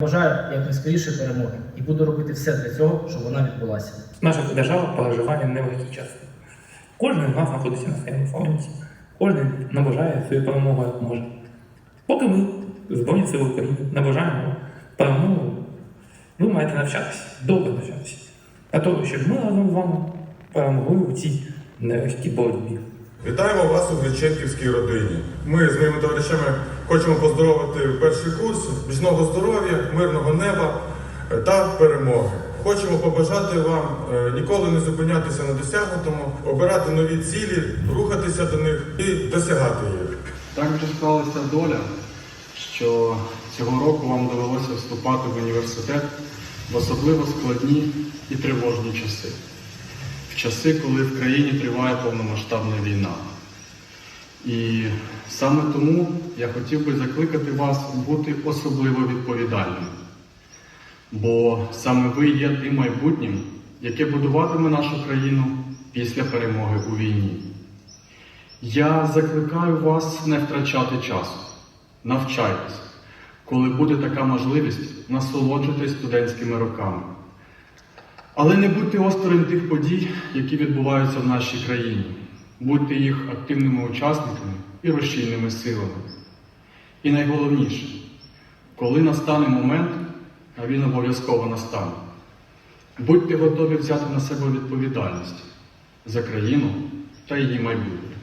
Бажаю якнайскоріше перемоги і буду робити все для цього, щоб вона відбулася. Наша держава переживає нелегкі часи. Кожен з нас знаходиться на своєму фронті, кожен наближає свою перемогу як може. Поки ми, Збройні Сили України, наближаємо перемогу, ви маєте навчатися, добре навчатися, для того, щоб ми разом з вами перемогли у цій нелегкій боротьбі. Вітаємо вас у Греченківській родині. Ми з моїми товаришами хочемо поздоровити перший курс, міцного здоров'я, мирного неба та перемоги. Хочемо побажати вам е, ніколи не зупинятися на досягнутому, обирати нові цілі, рухатися до них і досягати їх. Так вже склалася доля, що цього року вам довелося вступати в університет в особливо складні і тривожні часи. Часи, коли в країні триває повномасштабна війна. І саме тому я хотів би закликати вас бути особливо відповідальними. Бо саме ви є тим майбутнім, яке будуватиме нашу країну після перемоги у війні. Я закликаю вас не втрачати часу. Навчайтесь. Коли буде така можливість, насолоджуйтесь студентськими роками. Але не будьте осторонь тих подій, які відбуваються в нашій країні. Будьте їх активними учасниками і розчинними силами. І найголовніше, коли настане момент, а він обов'язково настане, будьте готові взяти на себе відповідальність за країну та її майбутнє.